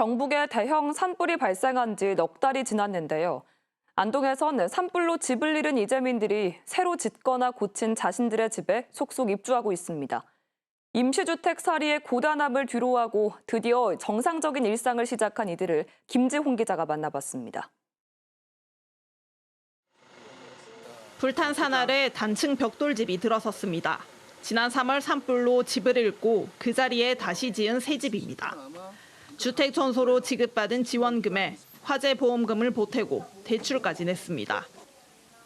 경북에 대형 산불이 발생한 지 넉 달이 지났는데요. 안동에선 산불로 집을 잃은 이재민들이 새로 짓거나 고친 자신들의 집에 속속 입주하고 있습니다. 임시주택 살이의 고단함을 뒤로하고 드디어 정상적인 일상을 시작한 이들을 김지홍 기자가 만나봤습니다. 불탄 산 아래 단층 벽돌집이 들어섰습니다. 지난 3월 산불로 집을 잃고 그 자리에 다시 지은 새 집입니다. 주택 청소로 지급받은 지원금에 화재 보험금을 보태고 대출까지 냈습니다.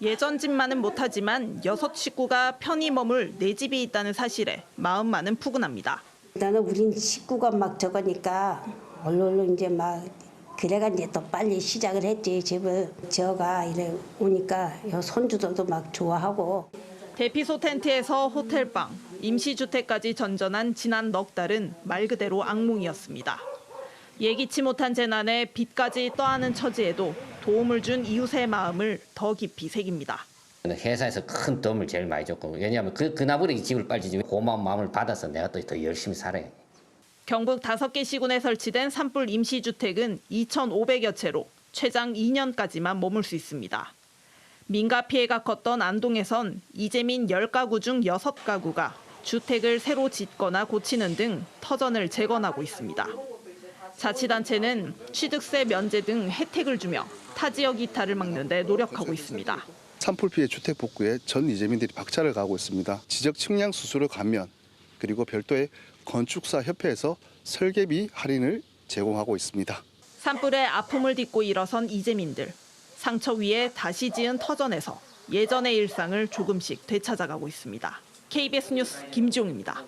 예전 집만은 못하지만 여섯 식구가 편히 머물 내 집이 있다는 사실에 마음만은 푸근합니다. 나는 우린 식구가 막 적으니까 얼른 이제 막 그래가 이제 또 빨리 시작을 했지 집을 저가 이래 오니까 요 손주들도 막 좋아하고 대피소 텐트에서 호텔방, 임시주택까지 전전한 지난 넉 달은 말 그대로 악몽이었습니다. 예기치 못한 재난에 빚까지 떠안은 처지에도 도움을 준 이웃의 마음을 더 깊이 새깁니다. 회사에서 큰 도움을 제일 많이 줬고 왜냐하면 그이 집을 빨리 지면 고마운 마음을 받아서 내가 또 더 열심히 살아요. 경북 5개 시군에 설치된 산불 임시주택은 2,500여 채로 최장 2년까지만 머물 수 있습니다. 민가 피해가 컸던 안동에선 이재민 10가구 중 6가구가 주택을 새로 짓거나 고치는 등 터전을 재건하고 있습니다. 자치단체는 취득세 면제 등 혜택을 주며 타 지역 이탈을 막는 데 노력하고 있습니다. 산불 피해 주택 복구에 전 이재민들이 박차를 가하고 있습니다. 지적 측량 수수료 감면 그리고 별도의 건축사 협회에서 설계비 할인을 제공하고 있습니다. 산불의 아픔을 딛고 일어선 이재민들. 상처 위에 다시 지은 터전에서 예전의 일상을 조금씩 되찾아가고 있습니다. KBS 뉴스 김지용입니다.